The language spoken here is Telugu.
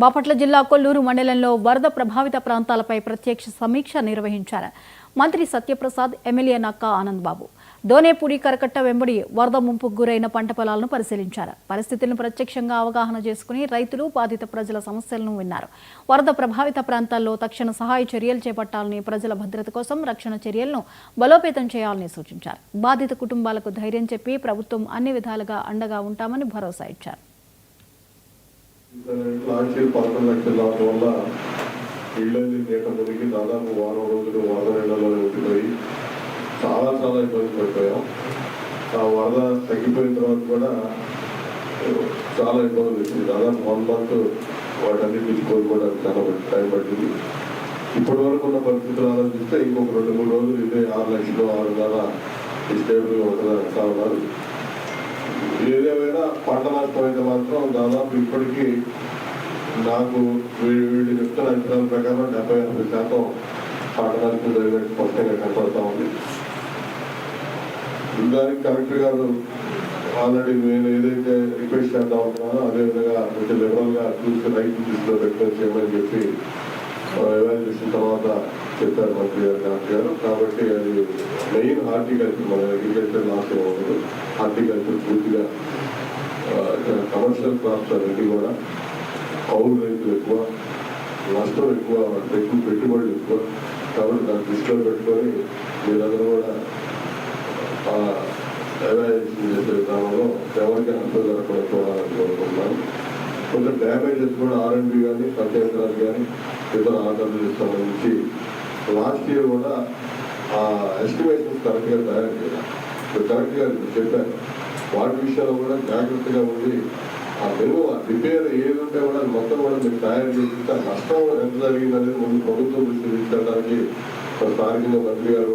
బాపట్ల జిల్లా కొల్లూరు మండలంలో వరద ప్రభావిత ప్రాంతాలపై ప్రత్యక్ష సమీక్ష నిర్వహించారు. మంత్రి సత్యప్రసాద్ ఎమ్మెల్యే నక్కా ఆనంద్ బాబు దోనేపూడి కరకట్ట వెంబడి వరద ముంపుకు గురైన పంట పొలాలను పరిశీలించారు. పరిస్థితులను ప్రత్యక్షంగా అవగాహన చేసుకుని రైతులు బాధిత ప్రజల సమస్యలను విన్నారు. వరద ప్రభావిత ప్రాంతాల్లో తక్షణ సహాయ చర్యలు చేపట్టాలని ప్రజల భద్రత కోసం రక్షణ చర్యలను బలోపేతం చేయాలని సూచించారు. బాధిత కుటుంబాలకు ధైర్యం చెప్పి ప్రభుత్వం అన్ని విధాలుగా అండగా ఉంటామని భరోసా ఇచ్చారు. లాంచీలు పదకొండు లక్షల రావడం వల్ల ఇళ్ళని నీట మునిగి దాదాపు వారం రోజులు వరద నీళ్ళలో ఉండిపోయి చాలా చాలా ఇబ్బంది పడిపోయాం. ఆ వరద తగ్గిపోయిన తర్వాత కూడా చాలా ఇబ్బందులు వచ్చింది దాదాపు వన్ మంత్ వాటన్నిటిని కోరుకోవడానికి చాలా టైం పట్టింది. ఇప్పటి వరకు ఉన్న పరిస్థితులు ఆలోచిస్తే ఇంకొక రెండు మూడు రోజులు ఇదే ఆరు లక్షలు ఆరున్నర ఈ స్టేబుల్గా ఉంటుందని అంటా ఉన్నారు ఏదేమైనా పంట నష్టం అయితే మాత్రం దాదాపు ఇప్పటికీ నాకు వీళ్ళు వీడి చెప్తున్న అంచనాల ప్రకారం డెబ్బై ఎనభై శాతం పంట నష్టం జరిగినట్టు స్పష్టంగా కనపడతా ఉంది. దానికి కలెక్టర్ గారు ఆల్రెడీ నేను ఏదైతే రిక్వెస్ట్ చేద్దాం అనుకున్నానో అదేవిధంగా కొంచెం లిబరల్గా చూసి రైతు తీసుకుని రిక్వెస్ట్ చేయమని చెప్పి చెప్పారు మంత్రి గారు డాక్టర్ గారు కాబట్టి అది మెయిన్ హార్టికల్చర్ మన అగ్రికల్చర్ లాస్ ఉండదు హార్టికల్చర్ పూర్తిగా కమర్షియల్ క్రాప్స్ అన్నిటి కూడా. కౌలు రైతులు ఎక్కువ నష్టం ఎక్కువ ఎక్కువ పెట్టుబడులు ఎక్కువ. కాబట్టి దాన్ని దృష్టిలో పెట్టుకొని మీరందరూ కూడా ఎవాల్యుయేషన్ చేసే విధానంలో ఎవరికి నష్టం జరగకుండా చూడాలని కోరుకుంటున్నాను. కొంచెం డ్యామేజెస్ కూడా ఆర్ఎండ్బి కానీ పంచాయతీరాజ్ కానీ ఇతర ఆర్డర్లు సంబంధించి లాస్ట్ ఇయర్ కూడా ఆ ఎస్టిమేషన్స్ కరెక్ట్గా తయారు చేయాలి. ఇప్పుడు కరెక్ట్గా చెప్పాను. వాటి విషయాల్లో కూడా జాగ్రత్తగా ఉండి ఆ మెను ఆ రిపేర్ ఏది ఉంటే కూడా మొత్తం కూడా మీరు తయారు చేసి ఆ నష్టం ఎంత జరిగిందనేది ముందు ప్రభుత్వం దృష్టి తీసుకెళ్ళడానికి స్థానికంగా మంత్రి గారు